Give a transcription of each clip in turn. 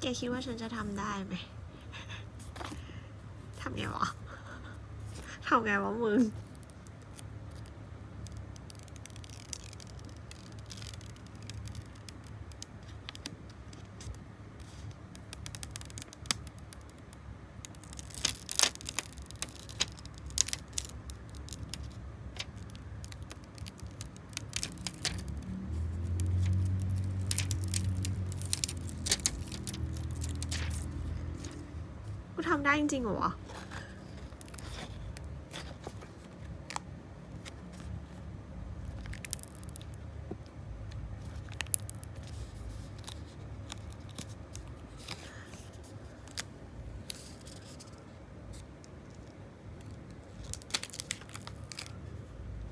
แกคิดว่าฉันจะทำได้ไหม ทำไงวะ ทำไงวะมึง ทำได้จริงๆเหรอวะ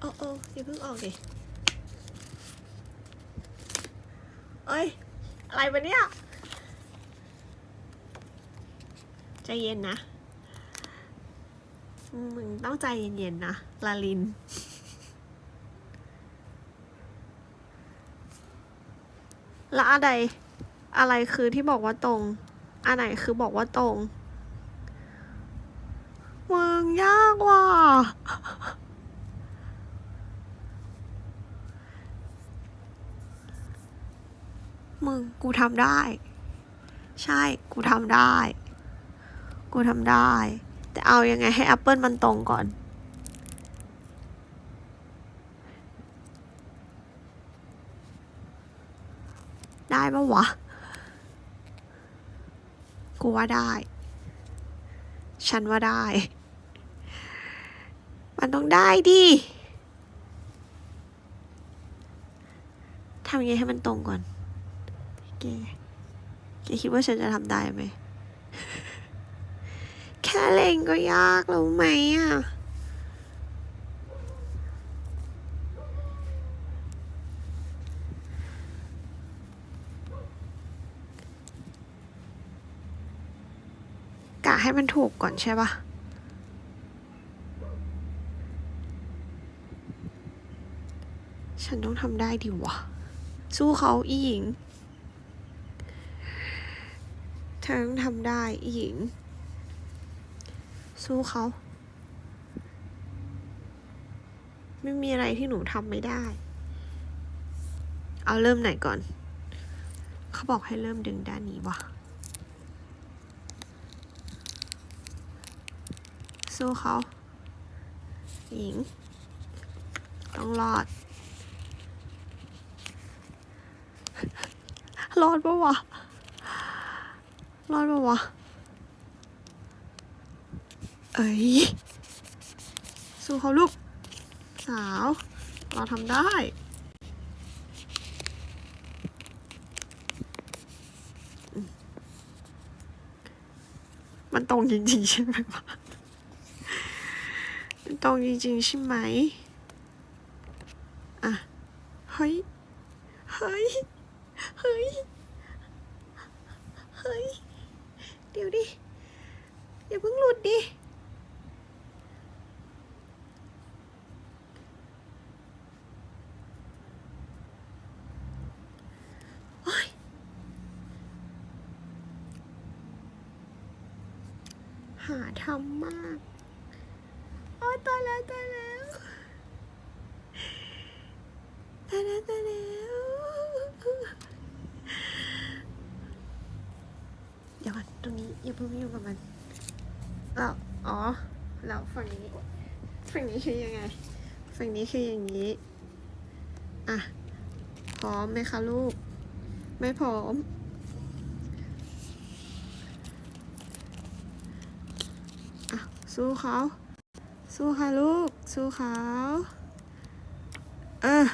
โอ้โอ้อย่าเพิ่งออกดิเอ้ย อะไรวะเนี่ย ใจเย็นนะ มึงต้องใจเย็นๆนะลาลิน แล้วอะไรอะไรคือที่บอกว่าตรง อันไหนคือบอกว่าตรง มึงยากว่ะมึงกูทำได้ ใช่กูทำได้ กูทำได้ แต่เอายังไงให้แอปเปิลมันตรงก่อน ได้ปะวะ กูว่าได้ ฉันว่าได้ มันต้องได้ดิทำยังไงให้มันตรงก่อนแกแกคิดว่าฉันจะทำได้ไหม แค่เล่งก็ยากแล้วไหมอะ กะให้มันถูกก่อนใช่ปะฉันต้องทำได้ดิวะ สู้เขาอีหญิง เธอต้องทำได้อีหญิง สู้เขา ไม่มีอะไรที่หนูทำไม่ได้ เอาเริ่มไหนก่อน เขาบอกให้เริ่มดึงด้านนี้วะสู้เขา หญิง ต้องรอด รอดปะวะ รอดปะวะ อ้ย สู้เขาลูก สาว เราทำได้ มันตรงจริงๆใช่ไหมวะมันตรงจริงๆใช่ไหม อะ เฮ้ย เฮ้ย เฮ้ย เฮ้ย เดี๋ยวดิ อย่าเพิ่งหลุดดิ โอ๊ยหาทำมากโอ้ยตายแล้วตายแล้วตายแล้วตายแล้วเดี๋ยวก่อนตรงนี้ อย่าเพิ่งยุ่งกับมันแล้วอ๋อแล้วฝั่งนี้ฝั่งนี้คือยังไง ฝั่งนี้คืออย่างนี้ อะ พร้อมไหมคะลูก ไม่พร้อม อะ สู้เขา สู้ค่ะลูก สู้เขาเออ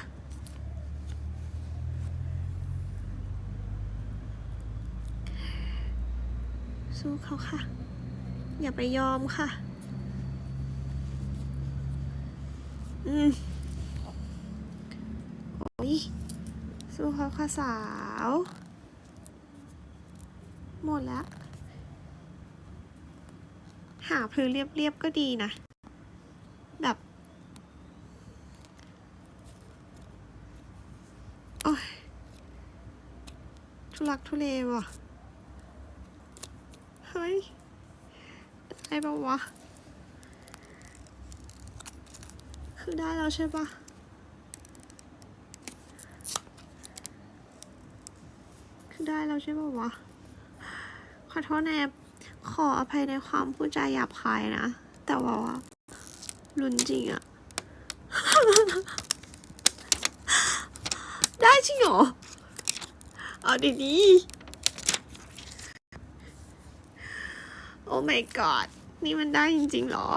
สู้เขาค่ะ อย่าไปยอมค่ะ อืมโอ้ยสู้เขาค่ะสาว หมดแล้ว หาพลือเรียบๆก็ดีนะ แบบโอ้ยทุลักทุเลว่ะ ฮ้ย ได้ปะวะ คือได้แล้วใช่ปะคือได้แล้วใช่ปะวะ ขอโทษแนบขออภัยในความพูดจาหยาบคายนะ แต่ว่าว่ารุนจริงอะได้จริงเหรอ เอาดีๆ โอ้ my god นี่มันได้จริงๆเหรอ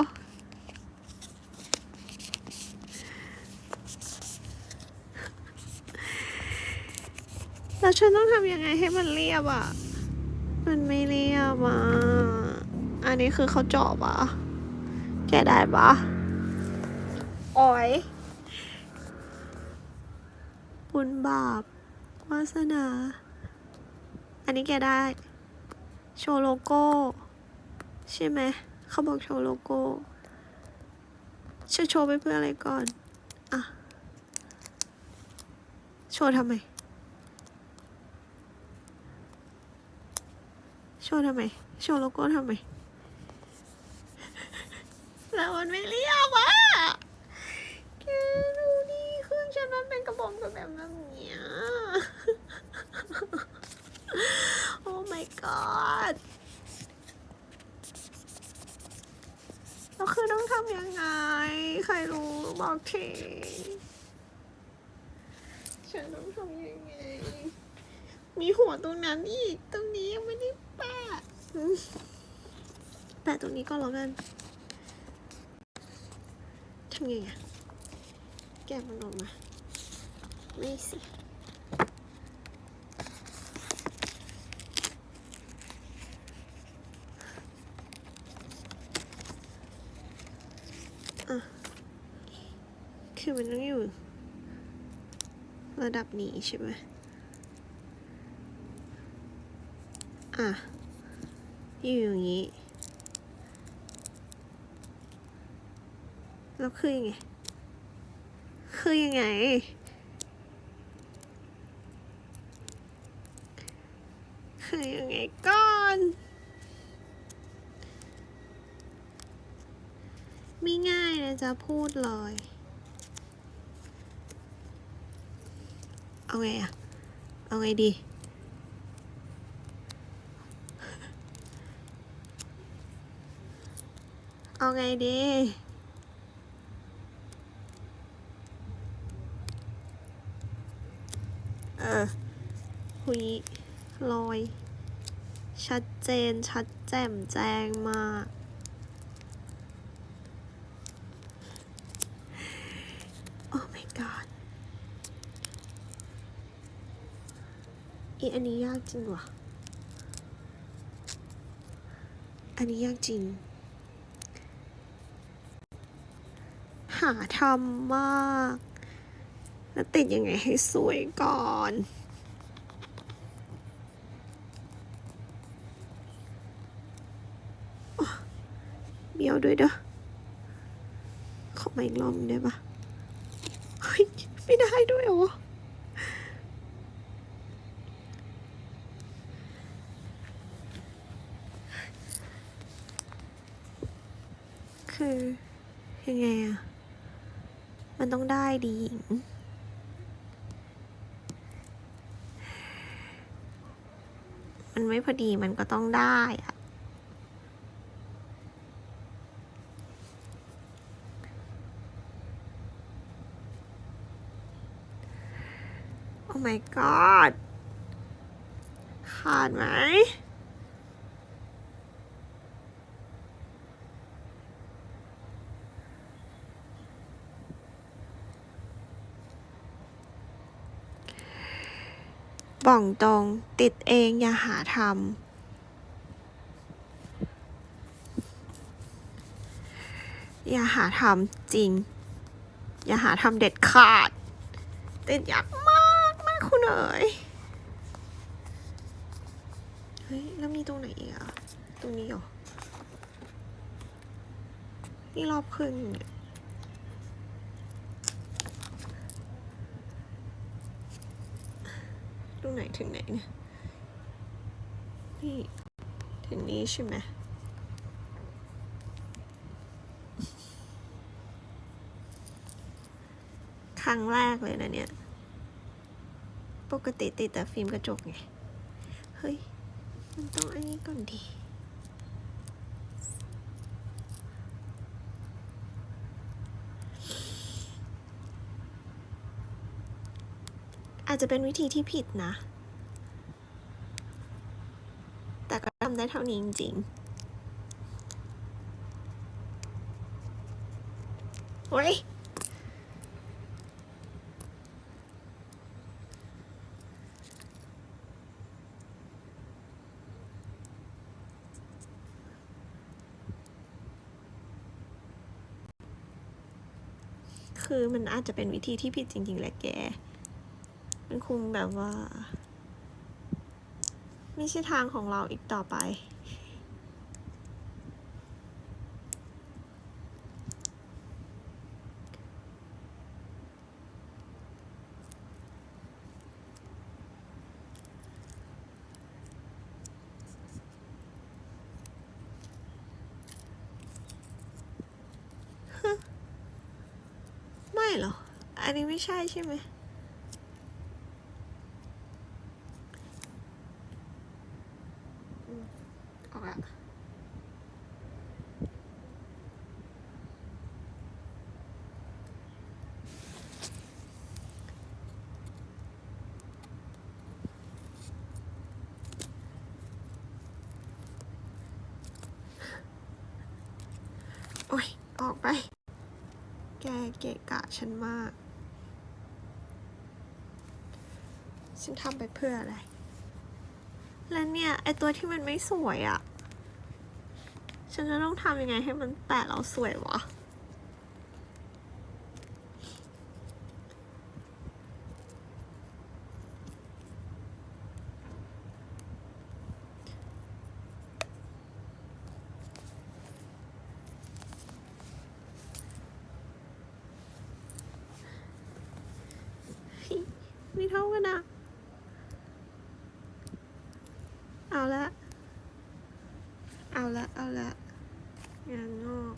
แล้วฉันต้องทำยังไงให้มันเรียบอะ มันไม่เรียบอะ อันนี้คือเขาเจาะปะแกะได้ปะโอ้ยบุญบาปวาสนา อันนี้แกได้ โชว์โลโก้ ใช่ไหมเขาบอกโชว์โลโก้จะโชว์ไปเพื่ออะไรก่อน อะ โชว์ทำไม โชว์ทำไม โชว์โลโก้ทำไม แล้วมันไม่เรียบอะแกดูดิเครื่องฉันมันเป็นกระบอกแบบแบบเนี้ย โอ้ my god แล้วคือต้องทำยังไง ใครรู้บอกทีฉันต้องทำยังไง มีหัวตรงนั้นอีก ตรงนี้ยังไม่ได้แปะแปะตรงนี้ก็แล้วกันทำไงอะแกะมันออกมา ไม่สิ อะ คือมันต้องอยู่ ระดับนี้ใช่ไหมอะ อยู่อย่างนี้ แล้วคือยังไง คือยังไงคือยังไงก่อนม่ง่าน จะพูดเลย เอาไงอะเอาไงดี เอาไงดีเออหุยลอย ชัดเจน ชัดแจ่มแจ้งมาก โอ้ my god อีอันนี้ยากจริงว่ะ อันนี้ยากจริง หาทำมาก แล้วติดยังไงให้สวยก่อนเบี้ยวด้วยเด้อขอมาอีกรอบได้ปะเฮ้ย ไม่ได้ด้วยเหรอ ยังไงอะมันต้องได้ดีหญิงมันไม่พอดีมันก็ต้องได้อะโอ้ my god ขาดไหม บ่องตรง ติดเองอย่าหาทำอย่าหาทำจริง อย่าหาทำเด็ดขาด ติดยากมากมากคุณเอ๋ยเฮ้ยแล้วมีตรงไหนอีกอะตรงนี้เหรอ นี่รอบครึ่งเนี่ย ตร งไหนถึงไหนเนี่ยนี่ถึงนี้ใช่ไหมครั้งแรกเลยนะเนี่ย ปกติติดแต่ฟิล์มกระจกไง เฮ้ย มันต้องอันนี้ก่อนดี จจะเป็นวิธีที่ผิดนะ แต่ก็ทำได้เท่านี้จริงๆเฮ้ยคือมันอาจจะเป็นวิธีที่ผิดจริง ๆ แหละแก มันคงแบบว่า ไม่ใช่ทางของเราอีกต่อไป ไม่หรอ อันนี้ไม่ใช่ใช่ไหม อืม ออกละโอ้ย ออกไป แกเกะกะฉันมาก ฉันทำไปเพื่ออะไร แล้วเนี่ย ไอตัวที่มันไม่สวยอะ่ะ ฉันจะต้องทำยังไงให้มันแปะแล้วสวยวะไม่เท่ากันอะเอาละ เอาละ เอาละงานงอก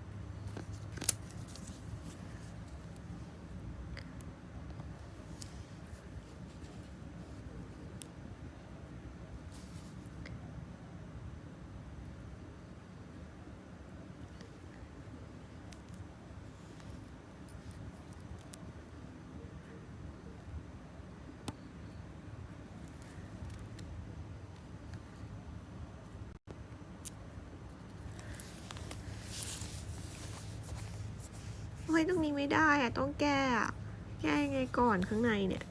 เฮ้ยตรงนี้ไม่ได้อะต้องแก้อะแก้ยังไงก่อนข้างในเนี่ย